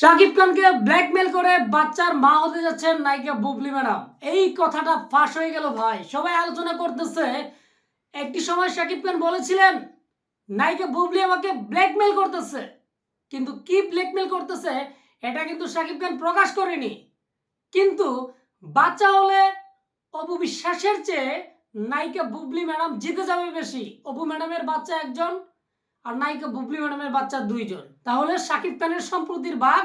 শাকিব খানকে ব্ল্যাকমেল করে বাচ্চার মা হতে যাচ্ছেন নায়িকা বুবলি ম্যাডাম। এই কথাটা ফাঁস হয়ে গেল ভাই। সবাই আলোচনা করতেছে। একটি সময় শাকিব খান বলেছিলেন, নায়িকা বুবলি আমাকে ব্ল্যাকমেল করতেছে। কিন্তু কি ব্ল্যাকমেল করতেছে, এটা কিন্তু শাকিব খান প্রকাশ করেনি। কিন্তু বাচ্চা হলে অপু বিশ্বাসের চেয়ে নায়িকা বুবলি ম্যাডাম জিতে যাবে বেশি। অপু ম্যাডামের বাচ্চা একজন আর নায়িকা বুবলি ম্যাডামের বাচ্চা দুইজন। তাহলে শাকিব খানের সম্পত্তির ভাগ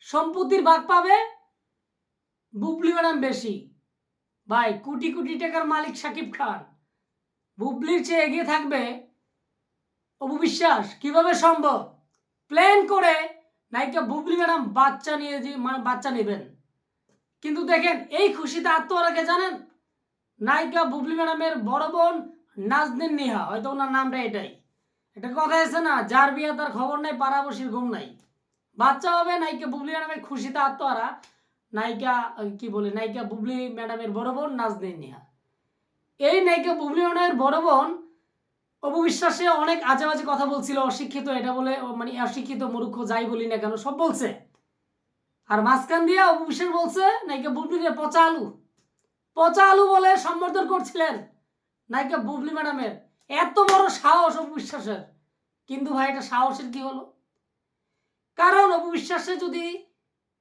সম্পত্তির ভাগ পাবে বুবলি ম্যাডাম বেশি। ভাই, কোটি কোটি টাকার মালিক শাকিব খান। বুবলির চেয়ে এগিয়ে থাকবে অপু বিশ্বাস। কীভাবে সম্ভব? প্ল্যান করে নায়িকা বুবলি ম্যাডাম বাচ্চা নিয়ে যে মানে বাচ্চা নেবেন। কিন্তু দেখেন, এই খুশিতে আত্মহারাকে জানেন? নায়িকা বুবলি ম্যাডামের বড় বোন নাজদিন নিহা। হয়তো ওনার নামটা এটাই। এটা কথা আছে না, যার বিয়ে তার খবর নাই পাড়াবসির ঘুম নাই। বাচ্চা হবে, নায়িকা বুবলি ম্যাডামের খুশিতে আত্মহারা। নায়িকা কি বলে, নায়িকা বুবলি ম্যাডামের বড় বোন নাজদিন নিহা। এই নায়িকা বুবলি ম্যাডামের বড় বোন, অপবিশ্বাসে অনেক আজে বাজে কথা বলছিল, অশিক্ষিত, এটা বলে মানে অশিক্ষিত মূর্খ, যাই বলি না কেন, সব বলছে। আর মাঝখান দিয়ে অপবিশ্বাস বলছে, নায়িকা বুবলির পচা আলু। পচা আলু বলে সম্বোধন করছিলেন নায়িকা বুবলি ম্যাডামের। এত বড় সাহস অপবিশ্বাসের কিন্তু ভাই, এটা সাহসের কি হলো? কারণ অপবিশ্বাসে যদি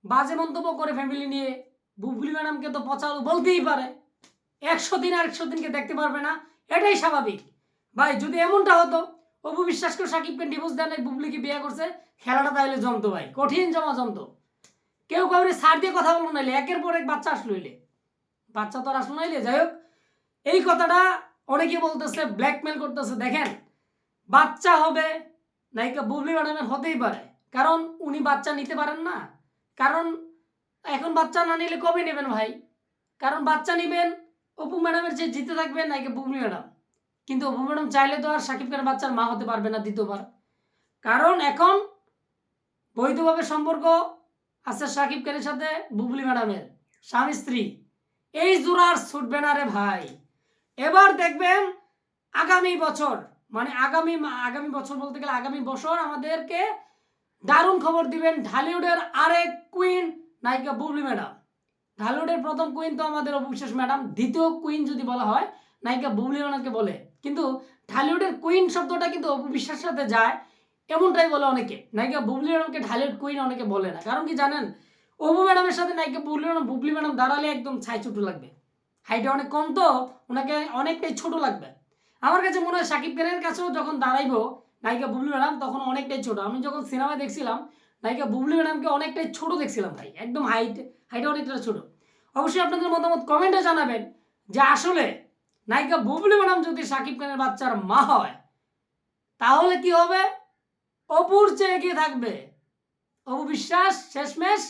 বাজে মন্তব্য করে ফ্যামিলি নিয়ে, বুবলি ম্যাডামকে তো পচা বলতেই পারে। একশো দিন আর একশো দিনকে দেখতে পারবে না, এটাই স্বাভাবিক। ভাই, যদি এমনটা হতো, অপু বিশ্বাসকে সাকিবকে ডিভোর্স দেন এই বুবলিকে বিয়ে করছে, খেলাটা তাহলে জমতো ভাই, কঠিন জমা জমতো। কেউ কাউরে সার দিয়ে কথা বলব নাইলে, একের পর এক বাচ্চা আসলো বাচ্চা তো আর আসলো নাইলে, যাই হোক, এই কথাটা অনেকে বলতেছে ব্ল্যাকমেল করতেছে, দেখেন, বাচ্চা হবে, নায়িকা বুবলি ম্যাডামের হতেই পারে। কারণ উনি বাচ্চা নিতে পারেন না। কারণ এখন বাচ্চা না নিলে কবে নেবেন ভাই? কারণ বাচ্চা নেবেন, অপু ম্যাডামের যে জিতে থাকবে, নায়িকা বুবলি ম্যাডাম। কিন্তু অপু ম্যাডাম চাইলে তো আর সাকিব খানের বাচ্চার মা হতে পারবে না দ্বিতীয়বার। কারণ এখন বৈধভাবে সম্পর্ক আছে সাকিব খানের সাথে বুবলি ম্যাডামের স্বামী স্ত্রী এই জোড়ার ছুটবে না রে ভাই। এবার দেখবেন আগামী বছর মানে আগামী আগামী বছর বলতে গেলে আগামী বছর আমাদেরকে দারুণ খবর দিবেন ঢালিউডের আরেক কুইন নায়িকা বুবলি ম্যাডাম। ঢালিউডের প্রথম কুইন তো আমাদের অবিশ্বাস ম্যাডাম, দ্বিতীয় কুইন যদি বলা হয়, নায়িকা বুবলি ম্যাডামকে বলে। কিন্তু ঢালিউডের কুইন শব্দটা কিন্তু অপু বিশ্বাসের সাথে যায়, এমনটাই বলে অনেকে। নায়িকা বুবলি ম্যাডামকে ঢালিউড কুইন অনেকে বলে না। কারণ কি জানেন? অপু ম্যাডামের সাথে নায়িকা বুবলি ম্যাডাম বুবলি ম্যাডাম দাঁড়ালে একদম ছাই ছোটো লাগবে। হাইটে অনেক কম তো, ওনাকে অনেকটাই ছোট লাগবে। আমার কাছে মনে হয় সাকিব খানের কাছেও যখন দাঁড়াইবো, নায়িকা বুবলি ম্যাডাম, তখন অনেকটাই ছোট। আমি যখন সিনেমায় দেখছিলাম, নায়িকা বুবলি ম্যাডামকে অনেকটাই ছোট দেখছিলাম ভাই। একদম হাইট, হাইটে অনেকটা ছোট। অবশ্যই আপনাদের মতামত কমেন্টে জানাবেন যে আসলে নায়িকা বুবলি ম্যাডাম যদি সাকিব খানের বাচ্চার মা হয়, তাহলে কি হবে? অপুর চেয়ে এগিয়ে থাকবে? অপু বিশ্বাস, শেষমেশ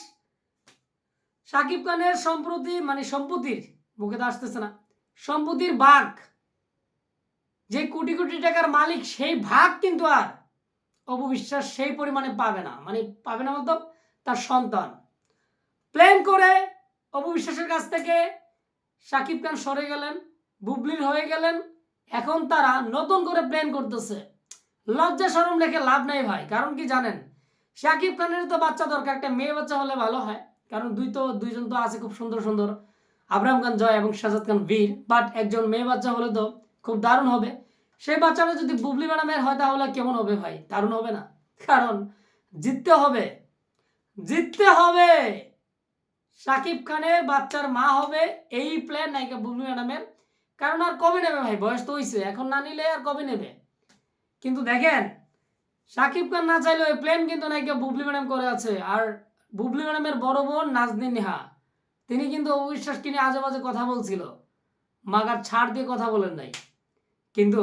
সাকিব খানের সম্প্রতি মানে সম্পত্তির মুখে তো আসতেছে না। সম্পত্তির ভাগ যে কোটি কোটি টাকার মালিক, সেই ভাগ কিন্তু আর অপবিশ্বাস সেই পরিমাণে পাবে না। মানে পাবে না মতো তার সন্তান। প্ল্যান করে অপবিশ্বাসের কাছ থেকে সাকিব খান সরে গেলেন, বুবলির হয়ে গেলেন। এখন তারা নতুন করে প্ল্যান করতেছে। লজ্জা সরম রেখে লাভ নাই ভাই, কারণ কি জানেন? সাকিব খানের তো বাচ্চা দরকার, একটা মেয়ে বাচ্চা হলে ভালো হয়। কারণ দুই তো, দুইজন তো আছে খুব সুন্দর সুন্দর। আবরাম খান জয় এবং শাজাদ খান বীর বাট একজন মেয়ে বাচ্চা হলে তো খুব দারুণ হবে। সেই বাচ্চাটা যদি বুবলি ম্যাডামের হয় তাহলে কেমন হবে ভাই? দারুণ হবে না? কারণ জিততে হবে। জিততে হবে! সাকিব খানের বাচ্চার মা হবে এই প্ল্যান নায়িকা বুবলি ম্যাডামের। কারণ আর কবে নেবে ভাই? বয়স তো হয়েছে এখন না নিলে আর কবে নেবে? কিন্তু দেখেন, সাকিব খান না চাইলেও এই প্ল্যান কিন্তু নায়িকা বুবলি ম্যাডাম করে আছে। আর বুবলি ম্যাডামের বড় বোন নাজদিন নেহা। তিনি কিন্তু অবিশ্বাস কিনে আজে বাজে কথা বলছিল। মাগার ছাড় দিয়ে কথা বলেন নাই। কিন্তু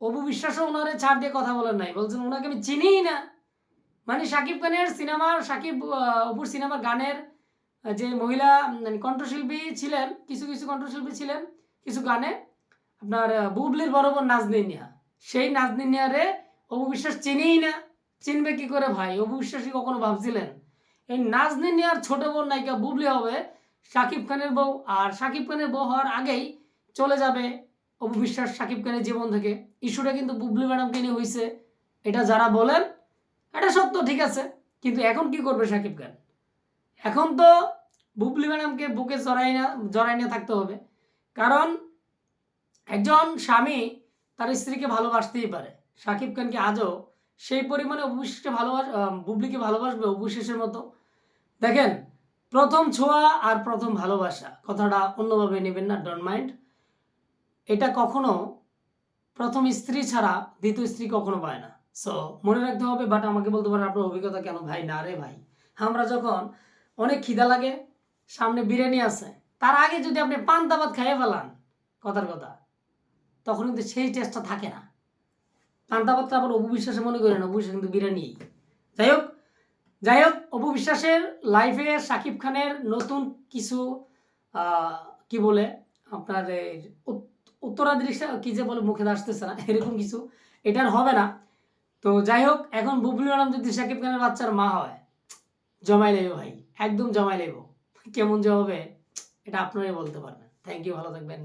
অপু বিশ্বাসও ওনারে ছাড় দিয়ে কথা বলেন নাই। বলছেন ওনাকে আমি চিনিই না। মানে সাকিব খানের সিনেমার, সাকিব অপুর সিনেমার গানের যে মহিলা কণ্ঠশিল্পী ছিলেন, কিছু কিছু কণ্ঠশিল্পী ছিলেন, কিছু গানে, আপনার বুবলির বড় বোন নাজনীন নিহা। সেই নাজনীন নিহারে অপু বিশ্বাস চিনিই না। চিনবে কি করে ভাই? অপু বিশ্বাসই কখনো ভাবছিলেন? এই নাজনীন নিহার ছোট বোন নায়িকা বুবলি হবে সাকিব খানের বউ, আর সাকিব খানের বউ হওয়ার আগেই চলে যাবে অপু বিশ্বাস সাকিব খানের জীবন থেকে। ইস্যুটা কিন্তু বুবলি ম্যাডামকে নিয়ে হয়েছে এটা যারা বলেন, এটা সত্য, ঠিক আছে। কিন্তু এখন কি করবে সাকিব খান? এখন তো বুবলি ম্যাডামকে বুকে জড়াই না, জড়াই নিয়ে থাকতে হবে। কারণ একজন স্বামী তার স্ত্রীকে ভালোবাসতেই পারে। সাকিব খানকে আজও সেই পরিমাণে অবশিষ্টে ভালোবাস বুবলিকে ভালোবাসবে অবশেষের মতো। দেখেন প্রথম ছোঁয়া আর প্রথম ভালোবাসা, কথাটা অন্যভাবে নেবেন না ডোন্ট মাইন্ড এটা কখনো প্রথম স্ত্রী ছাড়া দ্বিতীয় স্ত্রী কখনো পায় না। সো মনে রাখতে হবে বাট আমাকে বলতে পারেন, আপনার অভিজ্ঞতা কেন ভাই? না রে ভাই। আমরা যখন অনেক খিদা লাগে, সামনে বিরিয়ানি আছে, তার আগে যদি আপনি পান্তা ভাত খাইয়ে ফেলান, কথার কথা, তখন কিন্তু সেই টেস্টটা থাকে না। পান্তা ভাতটা আবার অপবিশ্বাসে মনে করেন অপবিশ্বাস কিন্তু বিরিয়ানি যাই হোক যাই হোক অপবিশ্বাসের লাইফে শাকিব খানের নতুন কিছু কি বলে, আপনার এই উত- উত্তরাধিকার কি যে বলে, মুখে আসতেছে না, এরকম কিছু, এটার হবে না। তো যাই হোক এখন বুবলি ম্যাডাম যদি শাকিব খানের বাচ্চার মা হয়, জমাই লেব ভাই, একদম জমাই লেব কেমন যে হবে, এটা আপনারাই বলতে পারবেন। থ্যাংক ইউ ভালো থাকবেন।